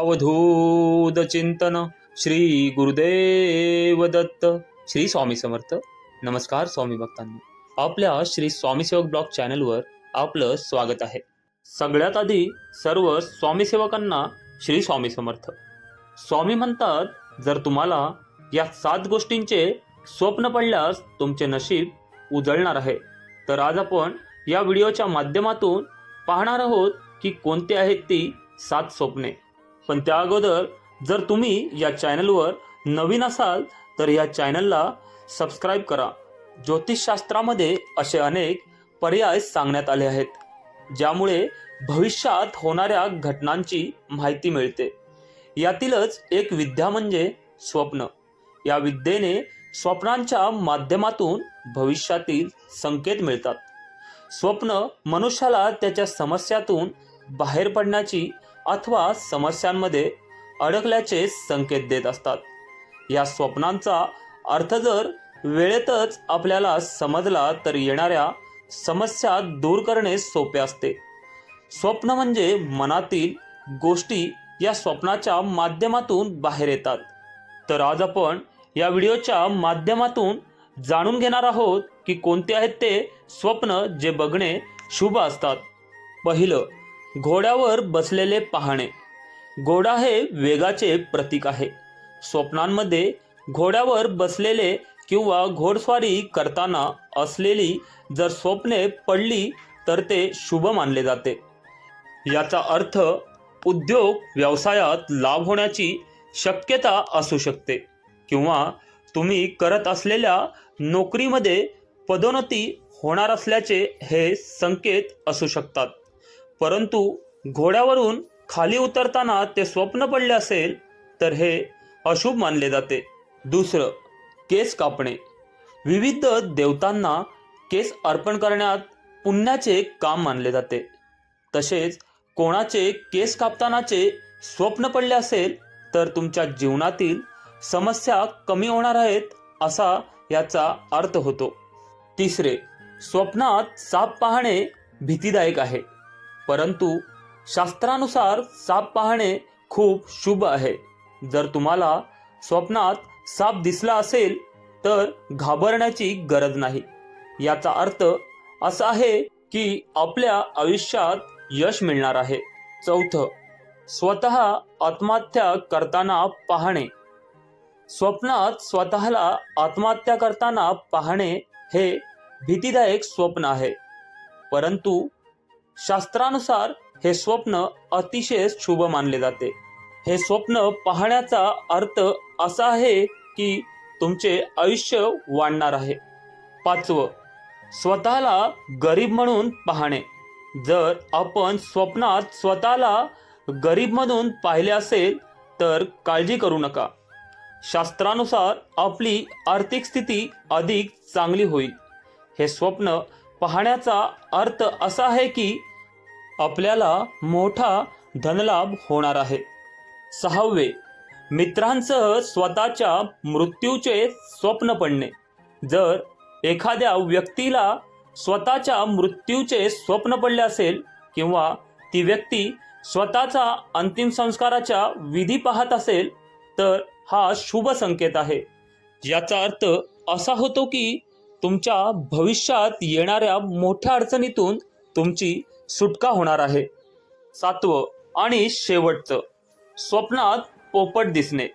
अवधूत चिंतन श्री गुरुदेव दत्त श्री स्वामी समर्थ. नमस्कार स्वामी भक्तांनी. आपल्या श्री स्वामीसेवक ब्लॉग चॅनलवर आपलं स्वागत आहे. सगळ्यात आधी सर्व स्वामीसेवकांना श्री स्वामी समर्थ. स्वामी म्हणतात जर तुम्हाला या सात गोष्टींचे स्वप्न पडल्यास तुमचे नशीब उजळणार आहे. तर आज आपण या व्हिडिओच्या माध्यमातून पाहणार आहोत की कोणती आहेत ती सात स्वप्ने. पण त्या अगोदर जर तुम्ही या चॅनलवर नवीन असाल तर या चॅनलला सबस्क्राईब करा. ज्योतिषशास्त्रामध्ये असे अनेक पर्याय सांगण्यात आले आहेत ज्यामुळे भविष्यात होणाऱ्या घटनांची माहिती मिळते. यातीलच एक विद्या म्हणजे स्वप्न. या विद्येने स्वप्नांच्या माध्यमातून भविष्यातील संकेत मिळतात. स्वप्न मनुष्याला त्याच्या समस्यातून बाहेर पडण्याची अथवा समस्यांमध्ये अडकल्याचे संकेत देत असतात. या स्वप्नांचा अर्थ जर वेळेतच आपल्याला समजला तर येणाऱ्या समस्या दूर करणे सोपे असते. स्वप्न म्हणजे मनातील गोष्टी या स्वप्नाच्या माध्यमातून बाहेर येतात. तर आज आपण या व्हिडिओच्या माध्यमातून जाणून घेणार आहोत की कोणते आहेत ते स्वप्न जे बघणे शुभ असतात. पहिलं घोड्यावर बसलेले पाहणे. घोडा हे वेगाचे प्रतीक आहे. स्वप्नांमध्ये घोड्यावर बसलेले किंवा घोडस्वारी करताना असलेली जर स्वप्ने पडली तर ते शुभ मानले जाते. याचा अर्थ उद्योग व्यवसायात लाभ होण्याची शक्यता असू शकते किंवा तुम्ही करत असलेल्या नोकरीमध्ये पदोन्नती होणार असल्याचे हे संकेत असू शकतात. परंतु घोड्यावरून खाली उतरताना ते स्वप्न पडले असेल तर हे अशुभ मानले जाते. दुसरं केस कापणे. विविध देवतांना केस अर्पण करण्यात पुण्याचे काम मानले जाते. तसेच कोणाचे केस कापतानाचे स्वप्न पडले असेल तर तुमच्या जीवनातील समस्या कमी होणार आहेत असा याचा अर्थ होतो. तिसरे स्वप्नात साप पाहणे भीतीदायक आहे. परंतु शास्त्रानुसार साप पाहणे खूप शुभ आहे. जर तुम्हाला स्वप्नात साप दिसला असेल तर घाबरण्याची गरज नाही. याचा अर्थ असा आहे की आपल्या आयुष्यात यश मिळणार आहे. चौथं स्वतः आत्महत्या करताना पाहणे. स्वप्नात स्वतःला आत्महत्या करताना पाहणे हे भीतीदायक स्वप्न आहे. परंतु शास्त्रानुसार हे स्वप्न अतिशय शुभ मानले जाते. हे स्वप्न पाहण्याचा अर्थ असा आहे की तुमचे आयुष्य वाढणार आहे. पाचवं स्वतःला गरीब म्हणून पाहणे. जर आपण स्वप्नात स्वतःला गरीब म्हणून पाहिले असेल तर काळजी करू नका. शास्त्रानुसार आपली आर्थिक स्थिती अधिक चांगली होईल. हे स्वप्न पाहण्याचा अर्थ असा आहे की आपल्याला मोठा धनलाभ होणार आहे. सहावे मित्रांसह स्वतःच्या मृत्यूचे स्वप्न पडणे. जर एखाद्या व्यक्तीला स्वतःच्या मृत्यूचे स्वप्न पडले असेल किंवा ती व्यक्ती स्वतःचा अंतिम संस्काराच्या विधी पाहत असेल तर हा शुभ संकेत आहे. याचा अर्थ असा होतो की तुमच्या भविष्यात येणाऱ्या मोठ्या अडचणीतून तुमची सुटका होणार आहे. सातवं आणि शेवटचं. स्वप्नात पोपट दिसणे.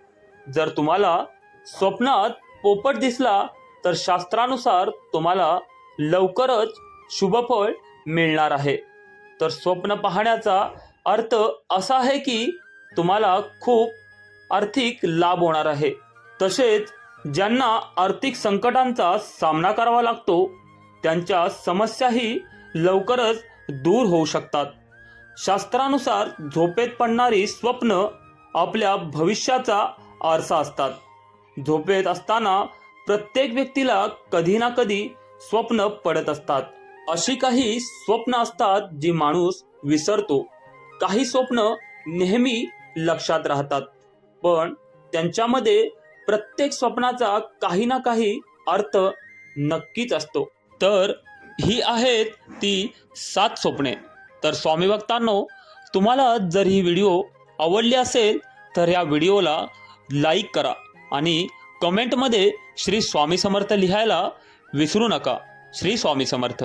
जर तुम्हाला स्वप्नात पोपट दिसला तर शास्त्रानुसार तुम्हाला लवकरच शुभफळ मिळणार आहे. तर स्वप्न पाहण्याचा अर्थ असा आहे की तुम्हाला खूप आर्थिक लाभ होणार आहे. तसेच ज्यांना आर्थिक संकटांचा सामना करावा लागतो त्यांच्या समस्याही लवकरच दूर होऊ शकतात. शास्त्रानुसार झोपेत पडणारी स्वप्न आपल्या भविष्याचा आरसा असतात. झोपेत असताना प्रत्येक व्यक्तीला कधी ना कधी स्वप्न पडत असतात. अशी काही स्वप्न असतात जी माणूस विसरतो. काही स्वप्न नेहमी लक्षात राहतात. पण त्यांच्यामध्ये प्रत्येक स्वप्नाचा काही ना काही अर्थ नक्कीच असतो. तर ही आहेत ती सात स्वप्ने. तर स्वामी भक्तांनो तुम्हाला जर ही व्हिडिओ आवडली असेल तर ह्या व्हिडिओला लाईक करा आणि कमेंटमध्ये श्री स्वामी समर्थ लिहायला विसरू नका. श्री स्वामी समर्थ.